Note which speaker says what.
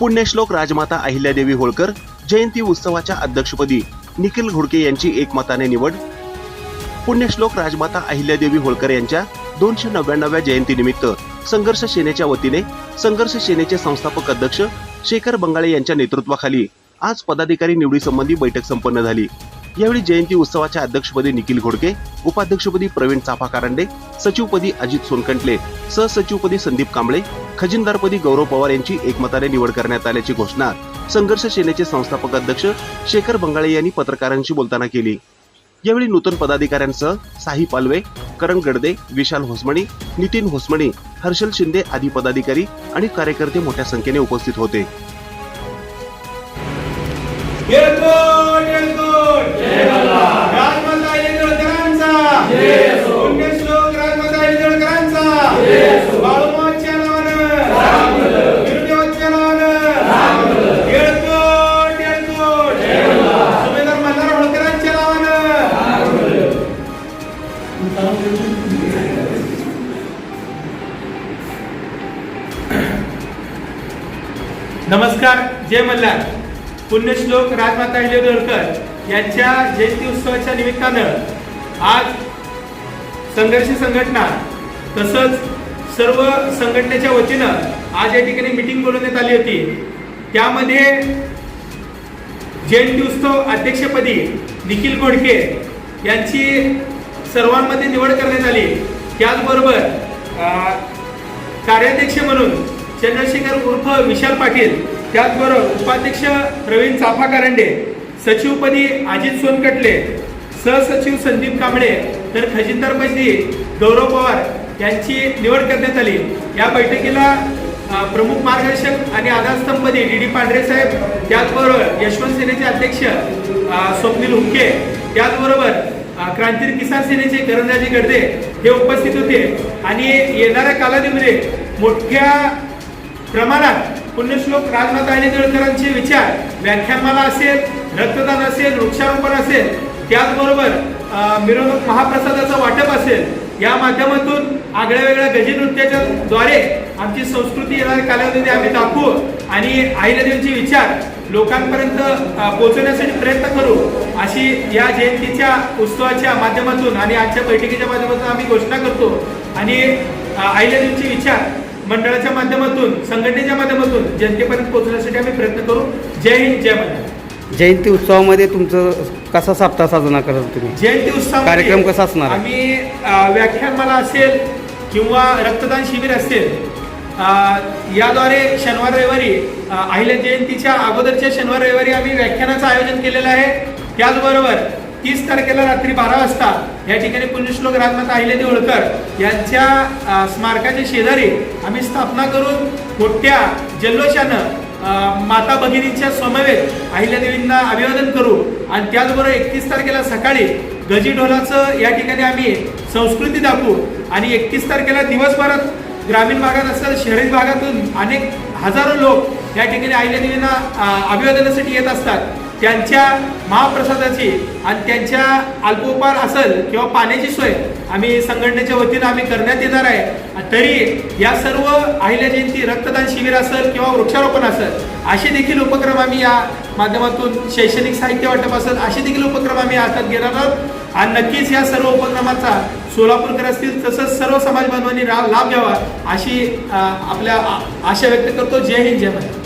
Speaker 1: पुण्यश्लोक राजमाता अहिल्यादेवी होळकर जयंती उत्सवाच्या अध्यक्षपदी निखिल घोडके यांची एकमताने निवड. पुण्यश्लोक राजमाता अहिल्यादेवी होळकर यांच्या दोनशे नव्याण्णव्या जयंतीनिमित्त संघर्ष सेनेच्या वतीने संघर्ष सेनेचे संस्थापक अध्यक्ष शेखर बंगाळे यांच्या नेतृत्वाखाली आज पदाधिकारी निवडीसंबंधी बैठक संपन्न झाली. यावेळी जयंती उत्सवाच्या अध्यक्षपदी निखिल घोडके उपाध्यक्षपदी प्रवीण चाफा कारंडे सचिवपदी अजित सोनकंटले सहसचिवपदी संदीप कांबळे खजिनदारपदी गौरव पवार यांची एकमताने निवड करण्यात आल्याची घोषणा संघर्ष सेनेचे संस्थापक अध्यक्ष शेखर बंगाळे यांनी पत्रकारांशी बोलताना केली. यावेळी नूतन पदाधिकाऱ्यांसह साही पालवे करण गडदे विशाल होसमणी नितीन होसमणी हर्षल शिंदे आदी पदाधिकारी आणि कार्यकर्ते मोठ्या संख्येने उपस्थित होते.
Speaker 2: नमस्कार जय मल्हार. पुण्यश्लोक राजमाता अहिल्यादेवी होळकर यांच्या जयंती उत्सवाच्या निमित्तानं आज संघर्ष संघटना तसंच सर्व संघटनेच्या वतीनं आज या ठिकाणी मिटिंग बोलवण्यात आली होती. त्यामध्ये जयंती उत्सव अध्यक्षपदी निखिल घोडके यांची सर्वांमध्ये निवड करण्यात आली. त्याचबरोबर कार्याध्यक्ष म्हणून चंद्रशेखर उर्फ विशाल पाटील त्याचबरोबर उपाध्यक्ष प्रवीण चाफा कारंडे सचिवपदी अजित सोनकटले सहसचिव संदीप कांबळे तर खजिनदारपदी गौरव पवार यांची निवड करण्यात आली. या बैठकीला प्रमुख मार्गदर्शक आणि आधारस्तंभपदी डी डी पांढरे साहेब त्याचबरोबर यशवंत सेनेचे अध्यक्ष स्वप्नील हुंके त्याचबरोबर क्रांती किसान सेनेचे करणराजे गडदे हे उपस्थित होते. आणि येणाऱ्या कालावधीमध्ये मोठ्या प्रमाणात पुण्यश्लोक राजमाता आणि जळकरांचे विचार व्याख्यानमाला असेल रक्तदान असेल वृक्षारोपण असेल त्याचबरोबर मिरवणूक महाप्रसादाचं वाटप असेल या माध्यमातून आगळ्या वेगळ्या गजीनृत्याच्या द्वारे आमची संस्कृती येणाऱ्या कालावधीमध्ये आम्ही दाखवू आणि आईलादेवीचे विचार लोकांपर्यंत पोहोचवण्यासाठी प्रयत्न करू अशी या जयंतीच्या उत्सवाच्या माध्यमातून आणि आजच्या बैठकीच्या माध्यमातून आम्ही घोषणा करतो आणि आईलादेवीचे विचार मंडळाच्या माध्यमातून संघटनेच्या माध्यमातून जनतेपर्यंत पोहोचण्यासाठी आम्ही प्रयत्न करू. जय हिंद जय महाराज
Speaker 3: जयंती उत्सवामध्ये तुमचं कसा सप्ताह साजरा कराल तुम्ही?
Speaker 2: जयंती उत्सव
Speaker 3: कार्यक्रम कसा असणार? आहे?
Speaker 2: आम्ही अ, व्याख्यानमाला असेल किंवा रक्तदान शिबिर असेल अ, याद्वारे शनिवार रविवारी अ, अहिल्या जयंतीच्या अगोदरच्या शनिवार रविवारी आम्ही व्याख्यानाचं आयोजन केलेलं आहे. त्याचबरोबर तीस तारखेला रात्री बारा वाजता या ठिकाणी पुण्यश्लोक राजमाता अहिल्या होळकर यांच्या स्मारकाच्या शेजारी आम्ही स्थापना करून मोठ्या जल्लोषानं माता भगिनींच्या समवेत अहिल्यादेवींना अभिवादन करू आणि त्याचबरोबर एकतीस तारखेला सकाळी गजी ढोलाचं या ठिकाणी आम्ही संस्कृती दाखवू आणि एकतीस तारखेला दिवसभरात ग्रामीण भागात असेल शहरी भागातून अनेक हजारो लोक या ठिकाणी अहिल्यादेवींना अभिवादनासाठी येत असतात. त्यांच्या महाप्रसादाची आणि त्यांच्या अल्पोपहार असेल किंवा पाण्याची सोय आम्ही संघटनेच्या वतीनं आम्ही करण्यात येणार आहे. तरी या सर्व अहिल्या जयंती रक्तदान शिबिर असेल किंवा वृक्षारोपण असेल असे देखील उपक्रम आम्ही या माध्यमातून शैक्षणिक साहित्य वाटप असेल असे देखील उपक्रम आम्ही हातात घेणार आहोत. आणि नक्कीच या सर्व उपक्रमाचा सोलापूरकर असतील तसंच सर्व समाज बांधवांनी रा- लाभ घ्यावा अशी आपल्या आशा व्यक्त करतो. जय हिंद जय महाराज